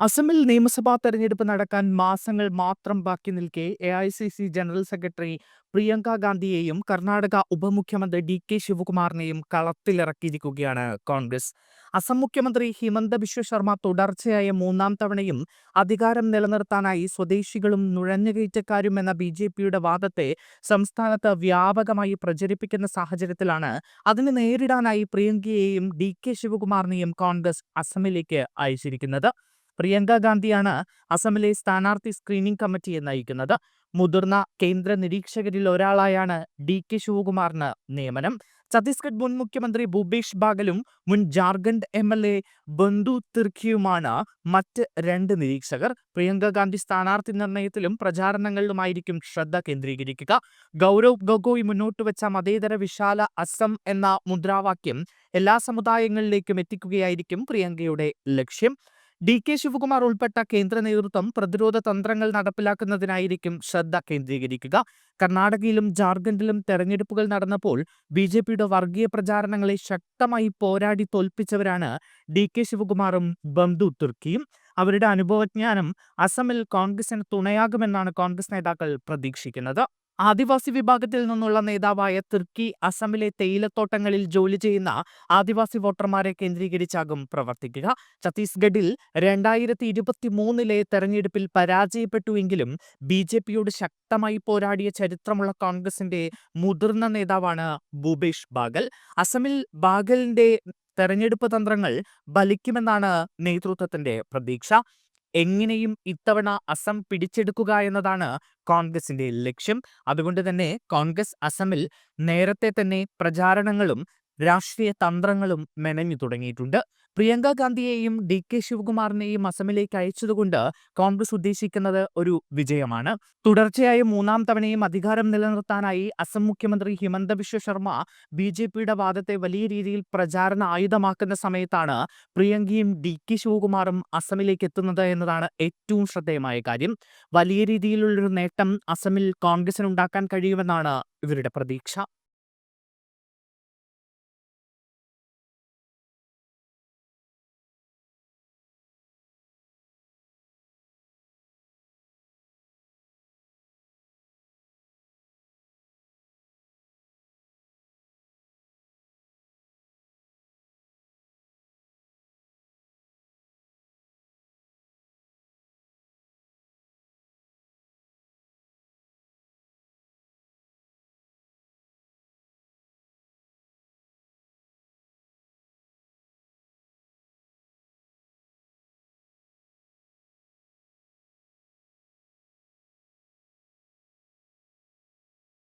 അസമിൽ നിയമസഭാ തെരഞ്ഞെടുപ്പ് നടക്കാൻ മാസങ്ങൾ മാത്രം ബാക്കി നിൽക്കെ A I C C general secretary Priyanka ഗാന്ധിയെയും Karnataka ഉപമുഖ്യമന്ത്രി ഡി കെ ശിവകുമാറിനെയും കളത്തിലിറക്കിയിരിക്കുകയാണ് കോൺഗ്രസ്. അസം മുഖ്യമന്ത്രി ഹിമന്ത ബിശ്വ ശർമ്മ തുടർച്ചയായ മൂന്നാം തവണയും അധികാരം നിലനിർത്താനായി സ്വദേശികളും നുഴഞ്ഞുകയറ്റക്കാരും എന്ന ബി ജെ പിയുടെ വാദത്തെ സംസ്ഥാനത്ത് വ്യാപകമായി പ്രചരിപ്പിക്കുന്ന സാഹചര്യത്തിലാണ് അതിനെ നേരിടാനായി പ്രിയങ്കയെയും ഡി കെ ശിവകുമാറിനെയും കോൺഗ്രസ് അസമിലേക്ക് അയച്ചിരിക്കുന്നത്. പ്രിയങ്ക ഗാന്ധിയാണ് അസമിലെ സ്ഥാനാർത്ഥി സ്ക്രീനിംഗ് കമ്മിറ്റിയെ നയിക്കുന്നത് മുതിർന്ന കേന്ദ്ര നിരീക്ഷകരിൽ ഒരാളായാണ് ഡി കെ ശിവകുമാറിന് നിയമനം. ഛത്തീസ്ഗഡ് മുൻ മുഖ്യമന്ത്രി ഭൂപേഷ് ബാഗലും മുൻ ജാർഖണ്ഡ് എം എൽ എ ബന്ധു തിർക്കിയുമാണ് മറ്റ് രണ്ട് നിരീക്ഷകർ. പ്രിയങ്ക ഗാന്ധി സ്ഥാനാർത്ഥി നിർണയത്തിലും പ്രചാരണങ്ങളിലുമായിരിക്കും ശ്രദ്ധ കേന്ദ്രീകരിക്കുക. ഗൗരവ് ഗൊഗോയ് മുന്നോട്ട് വെച്ച മതേതര വിശാല അസം എന്ന മുദ്രാവാക്യം എല്ലാ സമുദായങ്ങളിലേക്കും എത്തിക്കുകയായിരിക്കും പ്രിയങ്കയുടെ ലക്ഷ്യം. ഡി കെ ശിവകുമാർ ഉൾപ്പെട്ട കേന്ദ്ര നേതൃത്വം പ്രതിരോധ തന്ത്രങ്ങൾ നടപ്പിലാക്കുന്നതിനായിരിക്കും ശ്രദ്ധ കേന്ദ്രീകരിക്കുക. കർണാടകയിലും ജാർഖണ്ഡിലും തെരഞ്ഞെടുപ്പുകൾ നടന്നപ്പോൾ ബി ജെ പിയുടെ വർഗീയ പ്രചാരണങ്ങളെ ശക്തമായി പോരാടി തോൽപ്പിച്ചവരാണ് ഡി കെ ശിവകുമാറും ബന്ധു തുർക്കിയും. അവരുടെ അനുഭവജ്ഞാനം അസമിൽ കോൺഗ്രസിന് തുണയാകുമെന്നാണ് കോൺഗ്രസ് നേതാക്കൾ പ്രതീക്ഷിക്കുന്നത്. ആദിവാസി വിഭാഗത്തിൽ നിന്നുള്ള നേതാവായ തുർക്കി അസമിലെ തേയിലത്തോട്ടങ്ങളിൽ ജോലി ചെയ്യുന്ന ആദിവാസി വോട്ടർമാരെ കേന്ദ്രീകരിച്ചാകും പ്രവർത്തിക്കുക. ഛത്തീസ്ഗഡിൽ രണ്ടായിരത്തി ഇരുപത്തി മൂന്നിലെ തെരഞ്ഞെടുപ്പിൽ പരാജയപ്പെട്ടുവെങ്കിലും ബി ജെ പിയോട് ശക്തമായി പോരാടിയ ചരിത്രമുള്ള കോൺഗ്രസിന്റെ മുതിർന്ന നേതാവാണ് ഭൂപേഷ് ബാഗൽ. അസമിൽ ബാഗലിന്റെ തെരഞ്ഞെടുപ്പ് തന്ത്രങ്ങൾ ബലിക്കുമെന്നാണ് നേതൃത്വത്തിന്റെ പ്രതീക്ഷ. എങ്ങനെയും ഇത്തവണ അസം പിടിച്ചെടുക്കുക എന്നതാണ് കോൺഗ്രസിന്റെ ലക്ഷ്യം. അതുകൊണ്ട് തന്നെ കോൺഗ്രസ് അസമിൽ നേരത്തെ തന്നെ പ്രചാരണങ്ങളും രാഷ്ട്രീയ തന്ത്രങ്ങളും മെനഞ്ഞു തുടങ്ങിയിട്ടുണ്ട്. പ്രിയങ്ക ഗാന്ധിയെയും ഡി കെ ശിവകുമാറിനെയും അസമിലേക്ക് അയച്ചതുകൊണ്ട് കോൺഗ്രസ് ഉദ്ദേശിക്കുന്നത് ഒരു വിജയമാണ്. തുടർച്ചയായ മൂന്നാം തവണയും അധികാരം നിലനിർത്താനായി അസം മുഖ്യമന്ത്രി ഹിമന്ത ബിശ്വ ശർമ്മ ബി ജെ പിയുടെ വാദത്തെ വലിയ രീതിയിൽ പ്രചാരണ ആയുധമാക്കുന്ന സമയത്താണ് പ്രിയങ്കയും ഡി കെ ശിവകുമാറും അസമിലേക്ക് എത്തുന്നത് എന്നതാണ് ഏറ്റവും ശ്രദ്ധേയമായ കാര്യം. വലിയ രീതിയിലുള്ളൊരു നേട്ടം അസമിൽ കോൺഗ്രസിനുണ്ടാക്കാൻ കഴിയുമെന്നാണ് ഇവരുടെ പ്രതീക്ഷ.